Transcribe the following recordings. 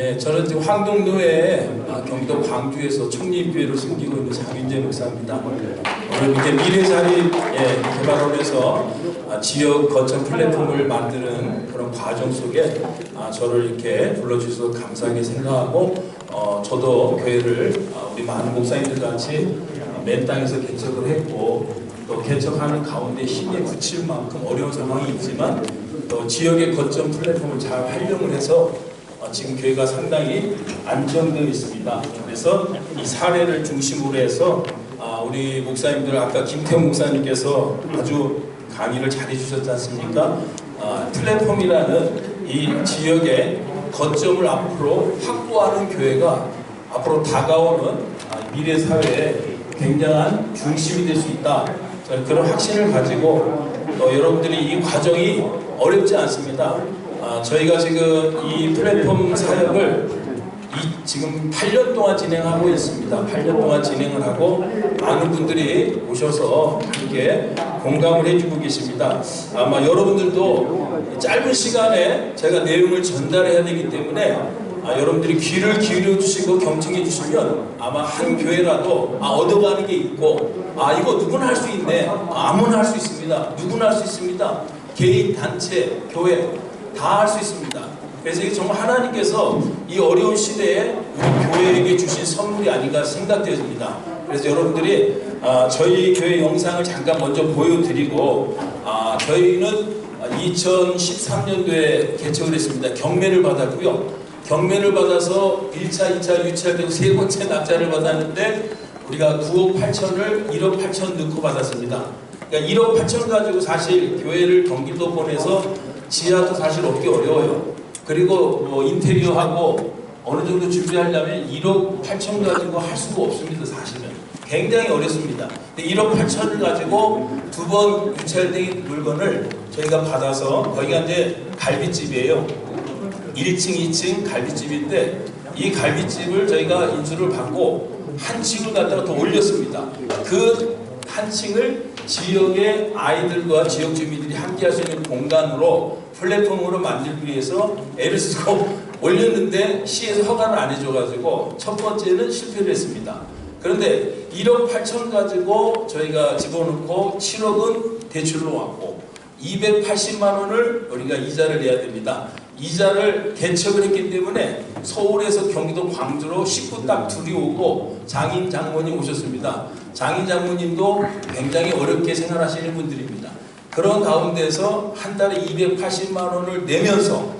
예, 저는 지금 황동도에 아, 경기도 광주에서 총리교회를 섬기고 있는 장윤재 목사입니다. 오늘 이렇게 미래자리 예, 개발원에서 아, 지역 거점 플랫폼을 만드는 그런 과정 속에 아, 저를 이렇게 불러주셔서 감사하게 생각하고 어, 저도 교회를 아, 우리 많은 목사님들 같이 아, 맨 땅에서 개척을 했고 또 개척하는 가운데 힘에 붙일 만큼 어려운 상황이 있지만 또 지역의 거점 플랫폼을 잘 활용을 해서 어, 지금 교회가 상당히 안정되어 있습니다. 그래서 이 사례를 중심으로 해서 아, 우리 목사님들 아까 김태훈 목사님께서 아주 강의를 잘 해주셨지 않습니까? 아, 플랫폼이라는 이 지역의 거점을 앞으로 확보하는 교회가 앞으로 다가오는 아, 미래 사회에 굉장한 중심이 될 수 있다. 그런 확신을 가지고 또 여러분들이 이 과정이 어렵지 않습니다. 아, 저희가 지금 이 플랫폼 사역을 이 지금 8년 동안 진행하고 있습니다. 8년 동안 진행을 하고 많은 분들이 오셔서 함께 공감을 해주고 계십니다. 아마 여러분들도 짧은 시간에 제가 내용을 전달해야 되기 때문에 아, 여러분들이 귀를 기울여 주시고 경청해 주시면 아마 한 교회라도 아, 얻어가는 게 있고 아 이거 누구나 할 수 있네 아, 아무나 할 수 있습니다 누구나 할 수 있습니다 개인 단체 교회 다 할 수 있습니다. 그래서 이게 정말 하나님께서 이 어려운 시대에 우리 교회에게 주신 선물이 아닌가 생각되어집니다. 그래서 여러분들이 아, 저희 교회 영상을 잠깐 먼저 보여드리고 아, 저희는 2013년도에 개척을 했습니다. 경매를 받았고요. 경매를 받아서 1차, 2차 유치하되고 세 번째 낙찰을 받았는데 우리가 9억 8천을 1억 8천 넣고 받았습니다. 그러니까 1억 8천 가지고 사실 교회를 경기도 보내서 지하도 사실 얻기 어려워요. 그리고 뭐 인테리어하고 어느 정도 준비하려면 1억 8천 가지고 할 수가 없습니다. 사실은. 굉장히 어렵습니다. 근데 1억 8천을 가지고 두 번 유찰된 물건을 저희가 받아서 거기가 이제 갈비집이에요. 1층, 2층 갈비집인데 이 갈비집을 저희가 인수를 받고 한 층을 갖다가 더 올렸습니다. 그 한 층을 지역의 아이들과 지역 주민들이 함께 할 수 있는 공간으로 플랫폼으로 만들기 위해서 애를 쓰고 올렸는데 시에서 허가를 안 해줘가지고 첫 번째는 실패를 했습니다. 그런데 1억 8천 가지고 저희가 집어넣고 7억은 대출로 왔고 280만 원을 우리가 이자를 내야 됩니다. 이자를 개척을 했기 때문에 서울에서 경기도 광주로 식구 딱 둘이 오고 장인 장모님 오셨습니다. 장인 장모님도 굉장히 어렵게 생활하시는 분들입니다. 그런 가운데서 한 달에 280만 원을 내면서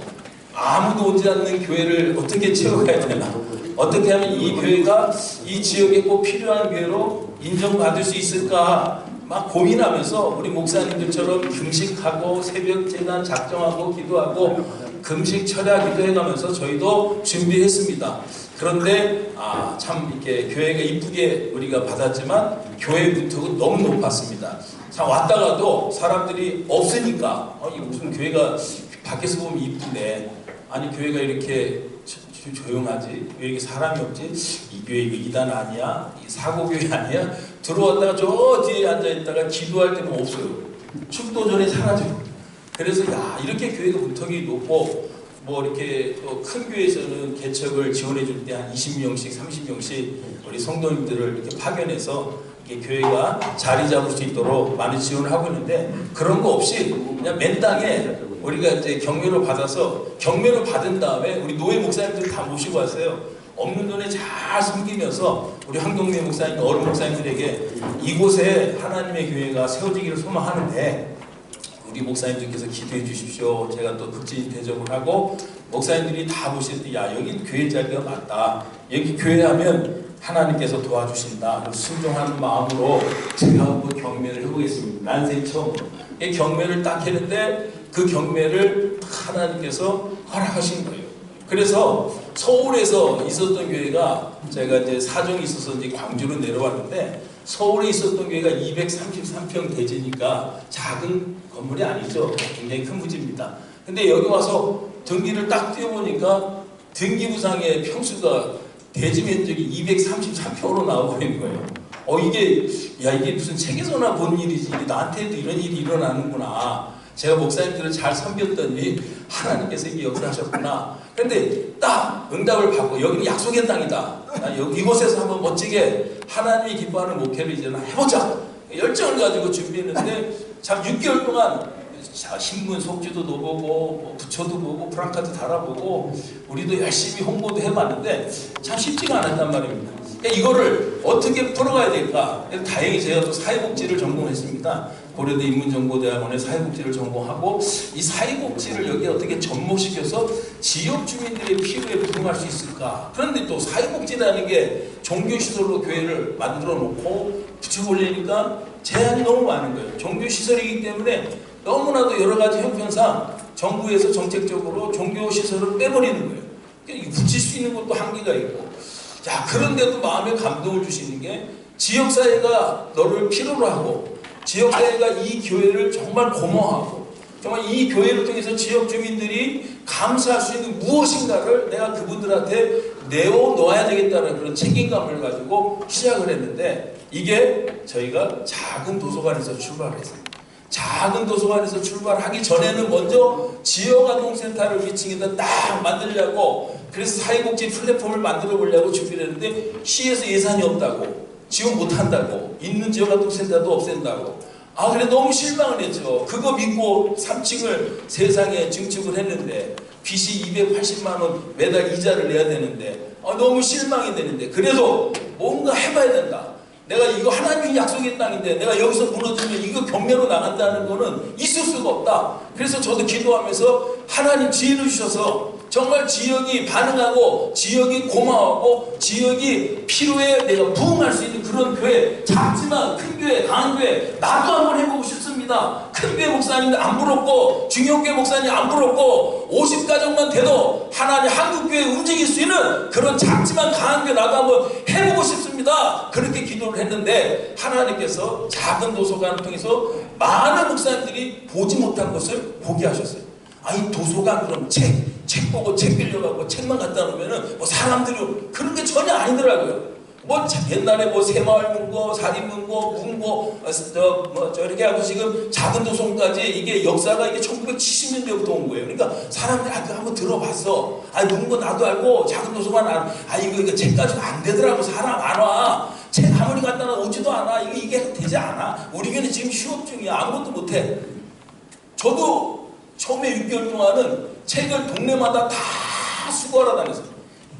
아무도 오지 않는 교회를 어떻게 채워가야 되나 어떻게 하면 이 교회가 이 지역에 꼭 필요한 교회로 인정받을 수 있을까 막 고민하면서 우리 목사님들처럼 금식하고 새벽 재단 작정하고 기도하고 금식 철야 기도해가면서 저희도 준비했습니다. 그런데 아 참 이렇게 교회가 이쁘게 우리가 받았지만 교회 문턱은 너무 높았습니다. 자 왔다가도 사람들이 없으니까 어, 이 무슨 교회가 밖에서 보면 이쁘네. 아니 교회가 이렇게 조용하지 왜 이렇게 사람이 없지 이 교회 이단 아니야 이 사고 교회 아니야 들어왔다가 저 뒤에 앉아 있다가 기도할 때는 없어요 축도 전에 사라지고 그래서 야 이렇게 교회가 문턱이 높고 뭐 이렇게 또 큰 교회에서는 개척을 지원해 줄 때 한 20명씩 30명씩 우리 성도님들을 이렇게 파견해서 이렇게 교회가 자리 잡을 수 있도록 많은 지원을 하고 있는데 그런 거 없이 그냥 맨 땅에 우리가 이제 경매를 받아서 경매를 받은 다음에 우리 노예 목사님들 다 모시고 왔어요. 없는 돈에 잘 섬기면서 우리 황동래 목사님, 어른 목사님들에게 이곳에 하나님의 교회가 세워지기를 소망하는데 우리 목사님들께서 기도해 주십시오. 제가 또 극진 대접을 하고 목사님들이 다 보실 때 야 여기 교회 자리가 맞다. 여기 교회 하면 하나님께서 도와주신다. 순종하는 마음으로 제가 한번 경매를 해보겠습니다. 난생 처음으로. 이 경매를 딱 했는데 그 경매를 하나님께서 허락하신 거예요. 그래서 서울에서 있었던 교회가 제가 이제 사정이 있어서 이제 광주로 내려왔는데 서울에 있었던 교회가 233평 대지니까 작은 건물이 아니죠. 굉장히 큰 부지입니다. 근데 여기 와서 등기를 딱 띄워보니까 등기부상의 평수가 대지 면적이 233평으로 나와버린 거예요. 어 이게 야 이게 무슨 책에서나 본 일이지 나한테도 이런 일이 일어나는구나. 제가 목사님들을 잘 섬겼더니 하나님께서 이게 역사하셨구나. 그런데 딱 응답을 받고 여기는 약속의 땅이다. 이곳에서 한번 멋지게 하나님이 기뻐하는 목회를 이제 해보자. 열정을 가지고 준비했는데 참 6개월 동안 자, 신문 속지도 넣어보고 뭐 부처도 보고 프랑카도 달아보고 우리도 열심히 홍보도 해봤는데 참 쉽지가 않았단 말입니다. 그러니까 이거를 어떻게 풀어가야 될까? 다행히 제가 또 사회복지를 전공했습니다. 고려대 인문정보대학원에 사회복지를 전공하고 이 사회복지를 여기에 어떻게 접목시켜서 지역 주민들의 필요에 부응할 수 있을까? 그런데 또 사회복지라는 게 종교시설로 교회를 만들어 놓고 붙여보려니까 제한이 너무 많은 거예요. 종교시설이기 때문에 너무나도 여러 가지 형편상 정부에서 정책적으로 종교시설을 빼버리는 거예요. 그러니까 붙일 수 있는 것도 한계가 있고 자 그런데도 마음에 감동을 주시는 게 지역사회가 너를 필요로 하고 지역사회가 이 교회를 정말 고마워하고 정말 이 교회를 통해서 지역 주민들이 감사할 수 있는 무엇인가를 내가 그분들한테 내어놓아야 되겠다는 그런 책임감을 가지고 시작을 했는데 이게 저희가 작은 도서관에서 출발했어요. 작은 도서관에서 출발하기 전에는 먼저 지역아동센터를 위층에다 딱 만들려고 그래서 사회복지 플랫폼을 만들어 보려고 준비를 했는데 시에서 예산이 없다고 지원 못한다고 있는 지역아동센터도 없앤다고. 아 그래 너무 실망을 했죠. 그거 믿고 3층을 세상에 증축을 했는데 빚이 280만 원 매달 이자를 내야 되는데 아, 너무 실망이 되는데. 그래도 뭔가 해봐야 된다 내가 이거 하나님이 약속의 땅인데 내가 여기서 무너지면 이거 경매로 나간다는 거는 있을 수가 없다. 그래서 저도 기도하면서 하나님 지혜를 주셔서 정말 지역이 반응하고 지역이 고마워하고 지역이 필요에 내가 부응할 수 있는 그런 교회 작지만 큰 교회 강한 교회 나도 한번 해보고 싶습니다. 큰 교회 목사님 안 부럽고 중형교회 목사님 안 부럽고 50가정만 돼도 하나님 한국교회 움직일 수 있는 그런 작지만 강한 교회 나도 한번 해보고 싶습니다. 그렇게 기도를 했는데 하나님께서 작은 도서관을 통해서 많은 목사님들이 보지 못한 것을 보게 하셨어요. 아니 도서관 그럼 책, 책 보고 책 빌려가고 책만 갖다 놓으면은 뭐 사람들이 그런 게 전혀 아니더라고요. 뭐 옛날에 뭐 새마을 문고, 살인문고, 문고, 어, 저뭐 저렇게 하고 지금 작은 도서관까지 이게 역사가 이게 1970년대부터 온 거예요. 그러니까 사람들이 아, 그 한번 들어봤어. 아 문고 나도 알고 작은 도서관 안, 아 이거 이거 책 가지고 안 되더라고 사람 안 와. 책 아무리 갖다 놔 오지도 않아. 이거 이게 되지 않아. 우리 교는 지금 휴업 중이야. 아무것도 못해. 저도 처음에 6개월 동안은 책을 동네마다 다 수거하러 다녔어요.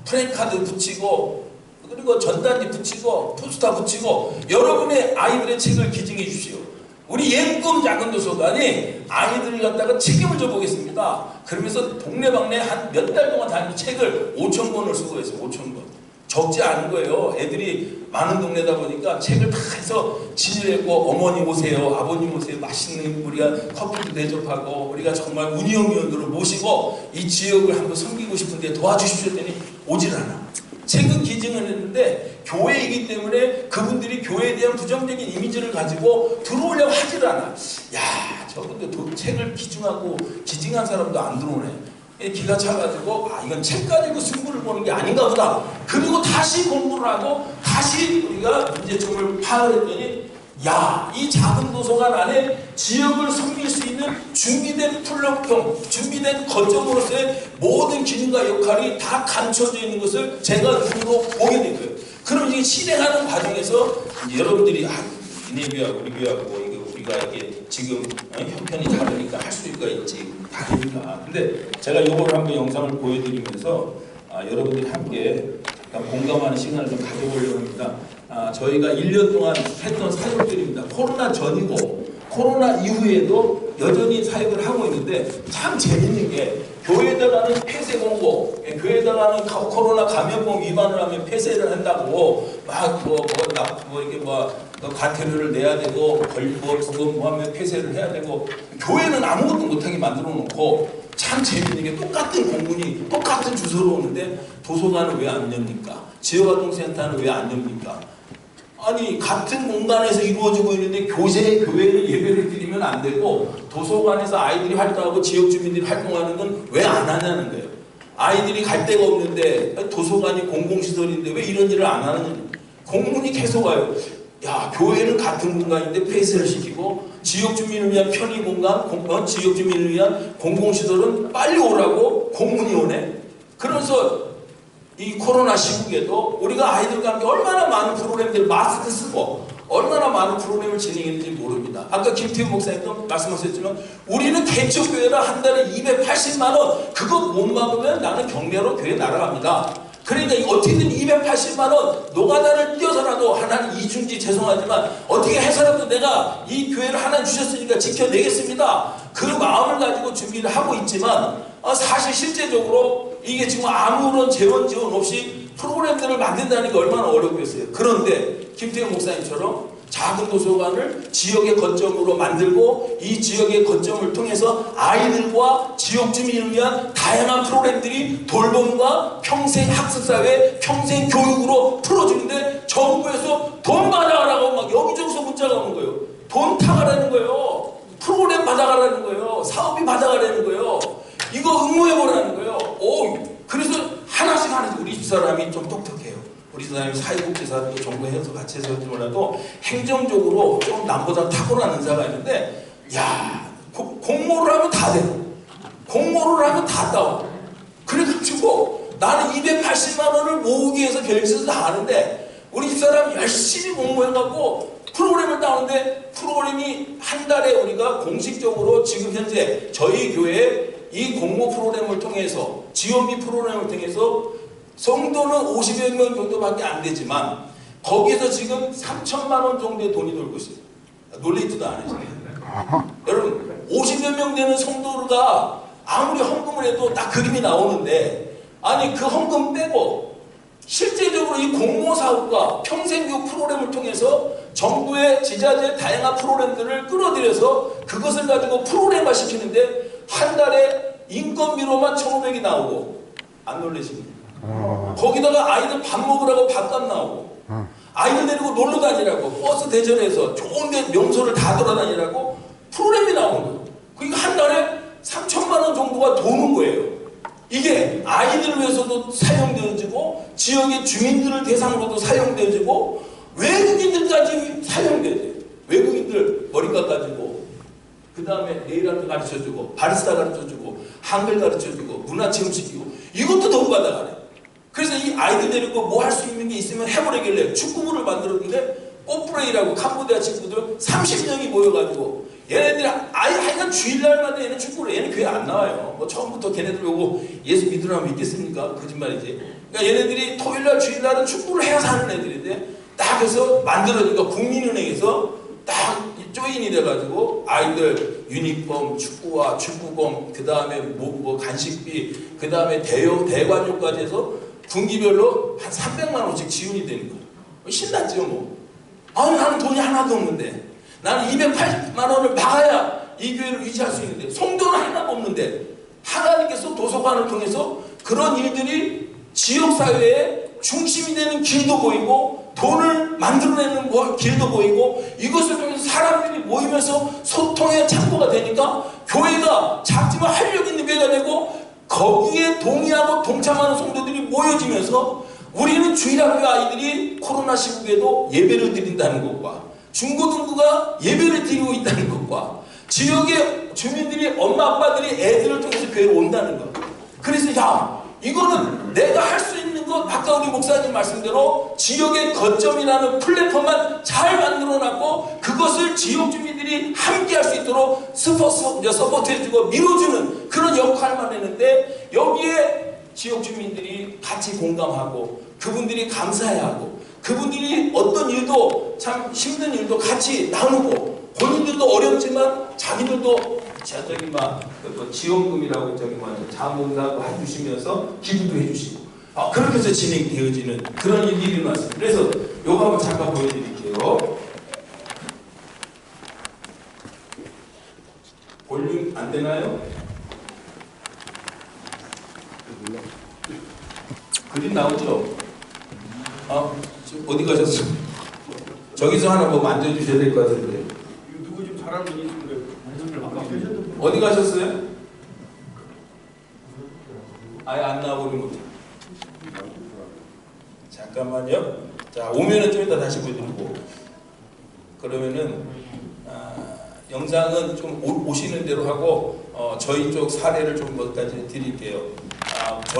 프랭카드 붙이고 그리고 전단지 붙이고 포스터 붙이고 여러분의 아이들의 책을 기증해 주십시오. 우리 예꿈 작은 도서관이 아이들을 갖다가 책임을 져보겠습니다. 그러면서 동네방네 한 몇 달 동안 다니는 책을 5천 권을 수거했어요. 5천 권. 적지 않은 거예요. 애들이 많은 동네다 보니까 책을 다 해서 진열했고 어머니 오세요, 아버님 오세요, 맛있는 우리가 커피도 대접하고 우리가 정말 운영위원들을 모시고 이 지역을 한번 섬기고 싶은데 도와주십시오 했더니 오질 않아. 책은 기증을 했는데 교회이기 때문에 그분들이 교회에 대한 부정적인 이미지를 가지고 들어오려고 하질 않아. 야, 저분들 도, 책을 기증하고 기증한 사람도 안 들어오네. 기가 차가지고 아 이건 책 가지고 승부를 보는 게 아닌가 보다. 그리고 다시 공부를 하고 다시 우리가 문제점을 파악을 했더니 야, 이 작은 도서관 안에 지역을 섬길 수 있는 준비된 플랫폼, 준비된 거점으로서의 모든 기능과 역할이 다 감춰져 있는 것을 제가 눈으로 보게 된 거예요. 그럼 이게 실행하는 과정에서 여러분들이 아, 니네 교회하고 우리 교회하고 이게 우리가 이게 지금 어, 형편이 다르니까 할 수가 있지 다르니까. 근데 제가 이걸 한번 영상을 보여드리면서 아, 여러분들이 함께 약간 공감하는 시간을 좀 가져보려고 합니다. 아, 저희가 1년 동안 했던 사역들입니다. 코로나 전이고 코로나 이후에도 여전히 사역을 하고 있는데 참 재밌는 게 교회에다가는 폐쇄 공고, 예, 교회에다가는 코로나 감염병 위반을 하면 폐쇄를 한다고 막뭐 뭐, 뭐, 뭐 이게 뭐 과태료를 내야 되고 벌뭐 그거 뭐 하면 폐쇄를 해야 되고 교회는 아무것도 못하게 만들어 놓고 참 재밌는 게 똑같은 공문이 똑같은 주소로 오는데 도서관은 왜 안 엽니까? 지역아동센터는 왜 안 엽니까? 아니 같은 공간에서 이루어지고 있는데 교세 교회를 예배를 드리면 안 되고 도서관에서 아이들이 활동하고 지역 주민들이 활동하는 건 왜 안 하냐는 거예요. 아이들이 갈 데가 없는데 도서관이 공공시설인데 왜 이런 일을 안 하느냐. 공문이 계속 와요. 야 교회는 같은 공간인데 폐쇄를 시키고 지역 주민을 위한 편의 공간, 공, 어, 지역 주민을 위한 공공시설은 빨리 오라고 공문이 오네. 그래서 이 코로나 시국에도 우리가 아이들과 함께 얼마나 많은 프로그램들 마스크 쓰고 얼마나 많은 프로그램을 진행했는지 모릅니다. 아까 김태우 목사님도 말씀하셨지만 우리는 개척교회라 한 달에 280만 원 그거 못 막으면 나는 경매로 교회 날아갑니다. 그러니까 이 어떻게든 280만 원 노가다를 뛰어서라도 하나님 이중지 죄송하지만 어떻게 해서라도 내가 이 교회를 하나님 주셨으니까 지켜내겠습니다. 그 마음을 가지고 준비를 하고 있지만 어, 사실 실제적으로 이게 지금 아무런 재원 지원 없이 프로그램들을 만든다는 게 얼마나 어렵겠어요. 그런데 김태형 목사님처럼 작은 도서관을 지역의 거점으로 만들고 이 지역의 거점을 통해서 아이들과 지역 주민을 위한 다양한 프로그램들이 돌봄과 평생 학습사회, 평생 교육으로 풀어주는데 정부에서 돈 받아가라고 막 여기저기서 문자가 오는 거예요. 돈 타가라는 거예요. 프로그램 받아가라는 거예요. 사업이 받아가라는 거예요. 이거 응모해보라는 거예요. 오, 그래서 하나씩 하나씩 우리 집사람이 좀 똑똑해요. 우리 집사람이 사회복지사도 정부에서 같이 해서 몰라도 행정적으로 좀 남보다 탁월한 은사가 있는데 야 고- 공모를 하면 다 돼. 공모를 하면 다 따와. 그래가지고 나는 280만 원을 모으기 위해서 별짓을 다 하는데 우리 집사람 열심히 공모해갖고 프로그램을 따는데 프로그램이 한 달에 우리가 공식적으로 지금 현재 저희 교회 이 공모 프로그램을 통해서 지원비 프로그램을 통해서 성도는 50여 명 정도밖에 안 되지만 거기에서 지금 3천만 원 정도의 돈이 돌고 있어요. 안 해요. 여러분 50여 명 되는 성도가 아무리 헌금을 해도 딱 그림이 나오는데 아니 그 헌금 빼고 실제적으로 이 공모 사업과 평생교육 프로그램을 통해서 정부의 지자체 다양한 프로그램들을 끌어들여서 그것을 가지고 프로그램화 시키는데 한 달에 인건비로만 1,500이 나오고 안 놀라십니까? 거기다가 아이들 밥 먹으라고 밥값 나오고 아이들 데리고 놀러 다니라고 버스 대전에서 좋은 데 명소를 다 돌아다니라고 프로그램이 나오는 거예요. 그러니까 한 달에 3천만 원 정도가 도는 거예요. 이게 아이들을 위해서도 사용되어지고 지역의 주민들을 대상으로도 사용되어지고 외국인들까지 사용되어져요. 외국인들 머리 깎아주고 그 다음에 네일 아트 가르쳐주고 바리스타 가르쳐주고 한글 가르쳐주고 문화 체험 시키고 이것도 돈 받아가네. 그래서 이 아이들 데리고 뭐 할 수 있는 게 있으면 해보려길래 축구부를 만들었는데 꽃브레이라고 캄보디아 친구들 30명이 모여가지고 얘네들이 아예 하여간 주일날마다 얘는 축구를 얘는 교회 안 나와요. 뭐 처음부터 걔네들 오고 예수 믿으라면 믿겠습니까? 거짓말이지. 그러니까 얘네들이 토요일날 주일날은 축구를 해야 사는 애들인데 딱 해서 만들어니까 국민은행에서 딱 조인이 돼가지고 아이들 유니폼, 축구와 축구공, 그 다음에 뭐, 뭐 간식비, 그 다음에 대여 대관료까지 해서 분기별로 한 300만 원씩 지원이 되는 거예요. 신났죠 뭐. 아니 나는 돈이 하나도 없는데 나는 280만 원을 박아야 이 교회를 유지할 수 있는데 송도는 하나도 없는데 하나님께서 도서관을 통해서 그런 일들이 지역사회의 중심이 되는 길도 보이고 돈을 만들어내는 뭐- 길도 보이고 이것을 통해서 사람들이 모이면서 소통의 창구가 되니까 교회가 작지만 활력 있는 교회가 되고 거기에 동의하고 동참하는 성도들이 모여지면서 우리는 주일학교 아이들이 코로나 시국에도 예배를 드린다는 것과 중고등부가 예배를 드리고 있다는 것과 지역의 주민들이 엄마 아빠들이 애들을 통해서 교회로 온다는 것. 그래서 야 이거는 내가 할 수 있는 것 아까 우리 목사님 말씀대로 지역의 거점이라는 플랫폼만 잘 만들어놨고 그것을 지역 주민들이 함께 할 수 있도록 스포츠 이제 서포트해주고 밀어주는 그런 역할만 했는데 여기에 지역 주민들이 같이 공감하고 그분들이 감사해하고 그분들이 어떤 일도 참 힘든 일도 같이 나누고 본인들도 어렵지만 자기들도 자 저기 막그 지원금이라고 저기 막 자문사도 해주시면서 기부도 해주시고 아, 그렇게 해서 진행되어지는 그런 일이 일어났습니다. 그래서 요거 한번 잠깐 보여드릴게요. 볼륨 안 되나요? 그림 나오죠? 어? 어디 가셨어? 저기서 하나 뭐 만져주셔야 될 것 같은데. 누구 좀 잘하는 분이 있는데 어디 가셨어요? 아예 안 나오는 거죠. 잠깐만요. 자 오면은 좀 이따 다시 보여드리고 그러면은 아, 영상은 좀 오- 오시는 대로 하고 어, 저희 쪽 사례를 좀 몇 가지 드릴게요. 아, 저-